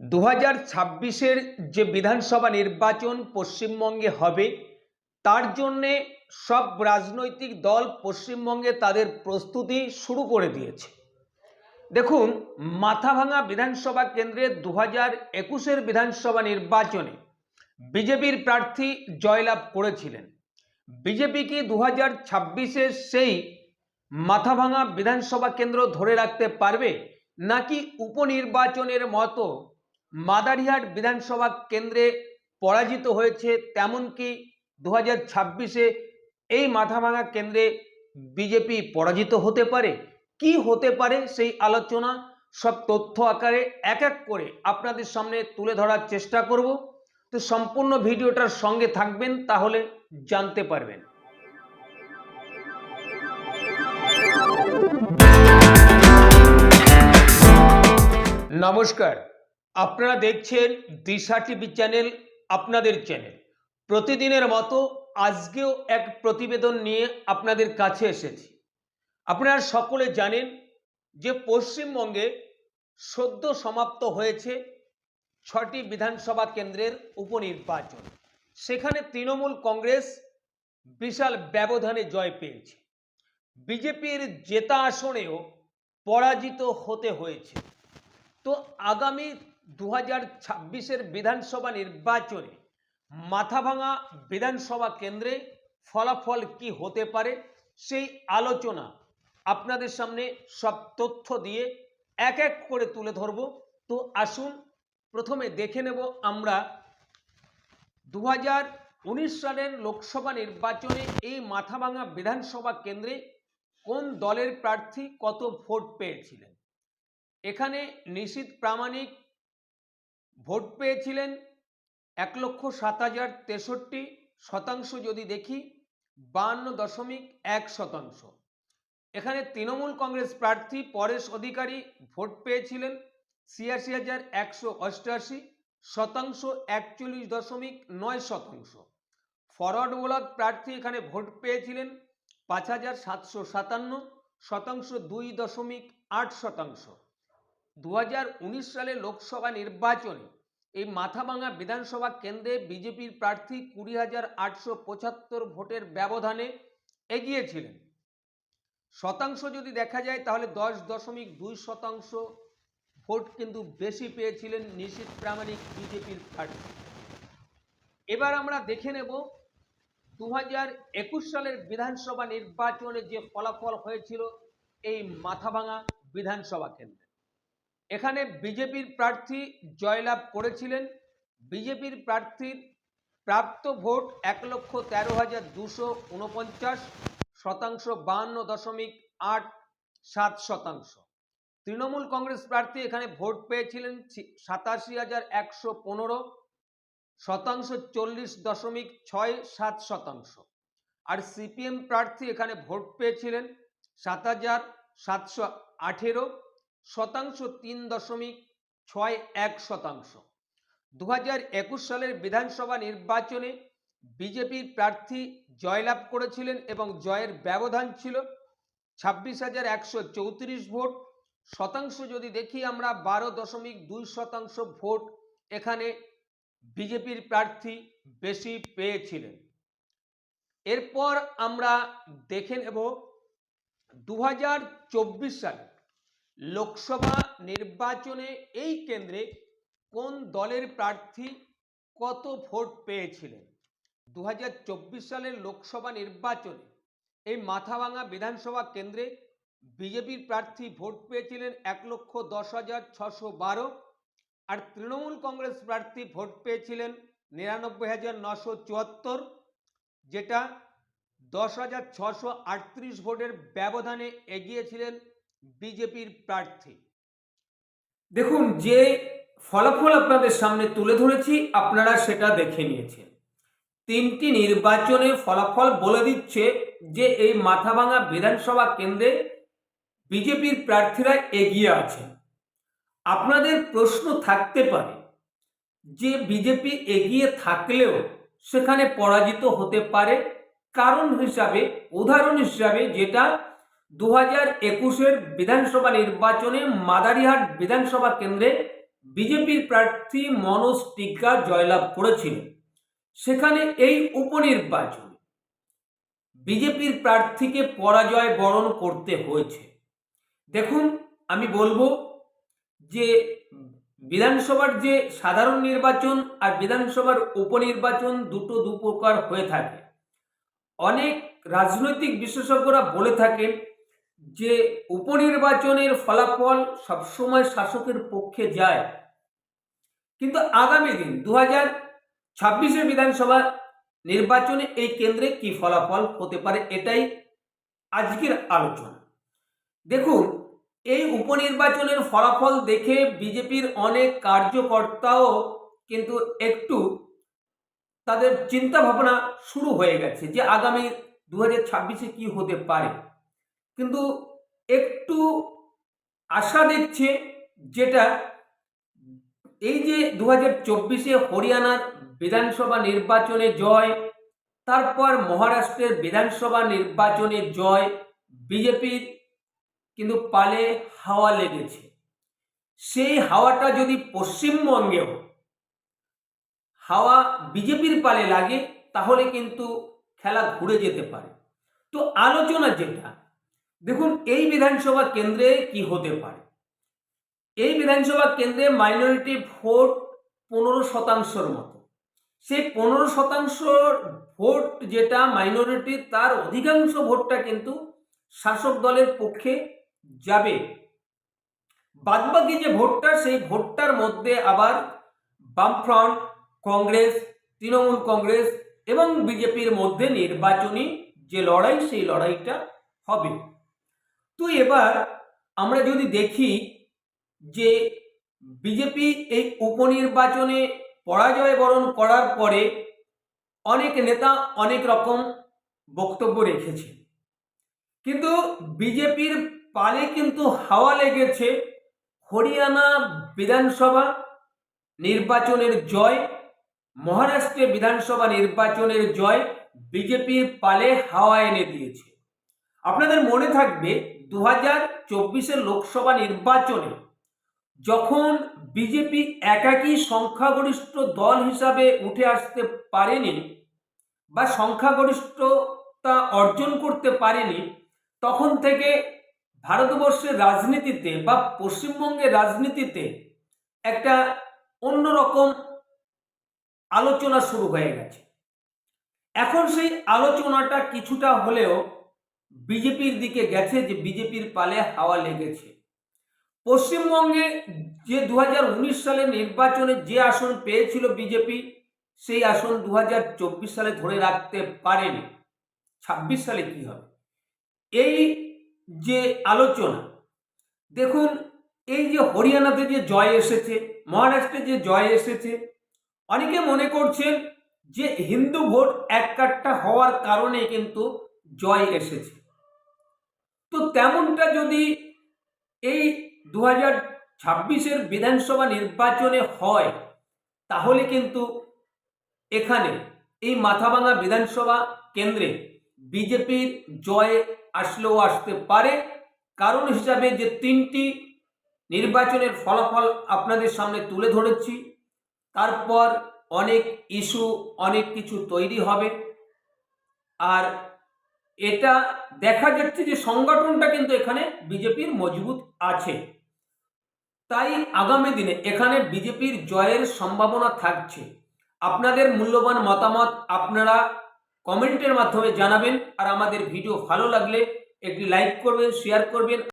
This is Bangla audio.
দু হাজার ছাব্বিশের যে বিধানসভা নির্বাচন পশ্চিমবঙ্গে হবে, তার জন্যে সব রাজনৈতিক দল পশ্চিমবঙ্গে তাদের প্রস্তুতি শুরু করে দিয়েছে। দেখুন, মাথাভাঙা বিধানসভা কেন্দ্রে দু হাজার একুশের বিধানসভা নির্বাচনে বিজেপির প্রার্থী জয়লাভ করেছিলেন। বিজেপি কি দু হাজার ছাব্বিশের সেই মাথাভাঙা বিধানসভা কেন্দ্র ধরে রাখতে পারবে, নাকি উপনির্বাচনের মতো মাদারিহাট বিধানসভা কেন্দ্রে পরাজিত হয়েছে তেমন কি দু হাজার ছাব্বিশে এই মাথাভাঙা কেন্দ্রে বিজেপি পরাজিত হতে পারে? কি হতে পারে সেই আলোচনা? সব তথ্য আকারে এক এক করে আপনাদের সামনে তুলে ধরার চেষ্টা করব। তো সম্পূর্ণ ভিডিওটার সঙ্গে থাকবেন, তাহলে জানতে পারবেন। নমস্কার। আপনারা দেখছেন দিশা টিভি চ্যানেল, আপনাদের চ্যানেল। প্রতিদিনের মতো আজকেও এক প্রতিবেদন নিয়ে আপনাদের কাছে এসেছি। আপনারা সকলে জানেন যে পশ্চিমবঙ্গে সদ্য সমাপ্ত হয়েছে ছটি বিধানসভা কেন্দ্রের উপনির্বাচন। সেখানে তৃণমূল কংগ্রেস বিশাল ব্যবধানে জয় পেয়েছে। বিজেপির জেতা আসনেও পরাজিত হতে হয়েছে। তো আগামী দু হাজার ছাব্বিশের বিধানসভা নির্বাচনে মাথাভাঙা বিধানসভা কেন্দ্রে ফলাফল কি হতে পারে সেই আলোচনা আপনাদের সামনে সব তথ্য দিয়ে এক এক করে তুলে ধরব। তো আসুন, প্রথমে দেখে নেব আমরা দু উনিশ সালের লোকসভা নির্বাচনে এই মাথাভাঙা বিধানসভা কেন্দ্রে কোন দলের প্রার্থী কত ভোট পেয়েছিলেন? এখানে নিশীত প্রামাণিক ভোট পেয়েছিলেন এক লক্ষ সাত হাজার তেষট্টি শতাংশ যদি দেখি, বান্ন দশমিক এক শতাংশ। এখানে তৃণমূল কংগ্রেস প্রার্থী পরেশ অধিকারী ভোট পেয়েছিলেন ছিয়াশি হাজার একশো অষ্টআশি শতাংশ একচল্লিশ দশমিক নয় শতাংশ। ফরওয়ার্ড ব্লক প্রার্থী এখানে ভোট পেয়েছিলেন পাঁচ হাজার সাতশো সাতান্ন শতাংশ দুই দশমিক আট শতাংশ। দু সালে লোকসভা নির্বাচনে এই মাথাভাঙা বিধানসভা কেন্দ্রে বিজেপির প্রার্থী কুড়ি হাজার আটশো পঁচাত্তর ভোটের ব্যবধানে এগিয়েছিলেন। শতাংশ যদি দেখা যায়, তাহলে দশ দশমিক দুই শতাংশ ভোট কিন্তু বেশি পেয়েছিলেন নিশীত প্রামাণিক বিজেপির প্রার্থী। এবার আমরা দেখে নেব দু হাজার একুশ সালের বিধানসভা নির্বাচনে যে ফলাফল হয়েছিল এই মাথাভাঙা বিধানসভা কেন্দ্রে। এখানে বিজেপির প্রার্থী জয়লাভ করেছিলেন। বিজেপির প্রার্থীর প্রাপ্ত ভোট এক লক্ষ তেরো হাজার দুশো উনপঞ্চাশ শতাংশ বাহান্ন দশমিক আট সাত শতাংশ। তৃণমূল কংগ্রেস প্রার্থী এখানে ভোট পেয়েছিলেন সাতাশি হাজার একশো পনেরো শতাংশ চল্লিশ দশমিক ছয় সাত শতাংশ। আর সিপিএম প্রার্থী এখানে ভোট পেয়েছিলেন সাত হাজার সাতশো আঠেরো শতাংশ তিন দশমিক ছয় এক শতাংশ। দু হাজার একুশ সালের বিধানসভা নির্বাচনে বিজেপির প্রার্থী জয়লাভ করেছিলেন এবং জয়ের ব্যবধান ছিল ছাব্বিশ হাজার একশো চৌত্রিশ ভোট। শতাংশ যদি দেখি আমরা, বারো দশমিক দুই শতাংশ ভোট এখানে বিজেপির প্রার্থী বেশি পেয়েছিলেন। এরপর আমরা দেখে নেব দু হাজার চব্বিশ সালে লোকসভা নির্বাচনে এই কেন্দ্রে কোন দলের প্রার্থী কত ভোট পেয়েছিলেন? দু হাজার চব্বিশ সালের লোকসভা নির্বাচনে এই মাথাভাঙা বিধানসভা কেন্দ্রে বিজেপির প্রার্থী ভোট পেয়েছিলেন এক লক্ষ দশ হাজার ছশো বারো আর তৃণমূল কংগ্রেস প্রার্থী ভোট পেয়েছিলেন নিরানব্বই হাজার নশো চুয়াত্তর, যেটা দশ হাজার ছশো আটত্রিশ ভোটের ব্যবধানে এগিয়েছিলেন বিজেপির প্রার্থী। দেখুন, যে ফলাফল আপনাদের সামনে তুলে ধরেছি, আপনারা সেটা দেখে নিয়েছেন। তিনটি নির্বাচনের ফলাফল বলে দিচ্ছে যে এই মাথাভাঙা বিধানসভা কেন্দ্রে বিজেপির প্রার্থীরা এগিয়ে আছেন। আপনাদের প্রশ্ন থাকতে পারে যে বিজেপি এগিয়ে থাকলেও সেখানে পরাজিত হতে পারে। কারণ হিসাবে, উদাহরণ হিসাবে যেটা দু হাজার একুশের বিধানসভা নির্বাচনে মাদারিহাট বিধানসভা কেন্দ্রে বিজেপির প্রার্থী মনোজ টিকা জয়লাভ করেছিলেন সেখানে এই উপনির্বাচন বিজেপির প্রার্থীকে পরাজয় বরণ করতে হয়েছে। দেখুন, আমি বলব যে বিধানসভার যে সাধারণ নির্বাচন আর বিধানসভার উপনির্বাচন দুটো দু প্রকার হয়ে থাকে। অনেক রাজনৈতিক বিশেষজ্ঞরা বলে থাকেন যে উপনির্বাচনের ফলাফল সবসময় শাসকের পক্ষে যায়। কিন্তু আগামী দিন দু হাজার ছাব্বিশের বিধানসভা নির্বাচনে এই কেন্দ্রে কি ফলাফল হতে পারে এটাই আজকের আলোচনা। দেখুন, এই উপনির্বাচনের ফলাফল দেখে বিজেপির অনেক কার্যকর্তাও কিন্তু একটু তাদের চিন্তা ভাবনা শুরু হয়ে গেছে যে আগামী দু হাজার ছাব্বিশে কী হতে পারে। কিন্তু একটু আশা দেখছে যেটা এই যে দু হাজার চব্বিশে হরিয়ানার বিধানসভা নির্বাচনে জয়, তারপর মহারাষ্ট্রের বিধানসভা নির্বাচনে জয়, বিজেপির কিন্তু পালে হাওয়া লেগেছে। সেই হাওয়াটা যদি পশ্চিমবঙ্গেও হাওয়া বিজেপির পালে লাগে, তাহলে কিন্তু খেলা ঘুরে যেতে পারে। তো আলোচনা যেটা দেখুন, এই বিধানসভা কেন্দ্রে কি হতে পারে? এই বিধানসভা কেন্দ্রে মাইনরিটি ভোট পনেরো শতাংশের মতো। সেই পনেরো শতাংশ ভোট যেটা মাইনরিটি তার অধিকাংশ ভোটটা কিন্তু শাসক দলের পক্ষে যাবে। বাদবাকি যে ভোটটা সেই ভোটটার মধ্যে আবার বামফ্রন্ট, কংগ্রেস, তৃণমূল কংগ্রেস এবং বিজেপির মধ্যে নির্বাচনী যে লড়াই, সেই লড়াইটা হবে। তো এবার আমরা যদি দেখি যে বিজেপি এই উপনির্বাচনে পরাজয় বরণ করার পরে অনেক নেতা অনেক রকম বক্তব্য রেখেছে। কিন্তু বিজেপির পালে কিন্তু হাওয়া লেগেছে হরিয়ানা বিধানসভা নির্বাচনের জয়, মহারাষ্ট্রে বিধানসভা নির্বাচনের জয় বিজেপির পালে হাওয়া এনে দিয়েছে। আপনাদের মনে থাকবে দু হাজার চব্বিশের লোকসভা নির্বাচনে যখন বিজেপি একাকী সংখ্যাগরিষ্ঠ দল হিসাবে উঠে আসতে পারেনি বা সংখ্যাগরিষ্ঠতা অর্জন করতে পারেনি, তখন থেকে ভারতবর্ষের রাজনীতিতে বা পশ্চিমবঙ্গের রাজনীতিতে একটা অন্যরকম আলোচনা শুরু হয়ে গেছে। এখন সেই আলোচনাটা কিছুটা হলেও বিজেপির দিকে গেছে যে বিজেপির পালে হাওয়া লেগেছে। পশ্চিমবঙ্গে যে দু হাজার উনিশ সালে নির্বাচনে যে আসন পেয়েছিল বিজেপি, সেই আসন দু হাজার চব্বিশ সালে ধরে রাখতে পারেনি। ছাব্বিশ সালে কি হবে? এই যে আলোচনা, দেখুন, এই যে হরিয়ানাতে যে জয় এসেছে, মহারাষ্ট্রে যে জয় এসেছে, অনেকে মনে করছেন যে হিন্দু ভোট এক কাট্টা হওয়ার কারণে কিন্তু জয় এসেছে। তো তেমনটা যদি এই দু হাজার ছাব্বিশের বিধানসভা নির্বাচনে হয়, তাহলে কিন্তু এখানে এই মাথাভাঙা বিধানসভা কেন্দ্রে বিজেপির জয় আসলেও আসতে পারে। কারণ হিসাবে যে তিনটি নির্বাচনের ফলাফল আপনাদের সামনে তুলে ধরেছি, তারপর অনেক ইস্যু, অনেক কিছু তৈরি হবে। আর এটা দেখা যাচ্ছে যে সংগঠনটা কিন্তু এখানে বিজেপির মজবুত আছে। তাই আগামী দিনে এখানে বিজেপির জয়ের সম্ভাবনা থাকছে। আপনাদের মূল্যবান মতামত আপনারা কমেন্টের মাধ্যমে জানাবেন আর আমাদের ভিডিও ভালো লাগলে একটি লাইক করবেন, শেয়ার করবেন।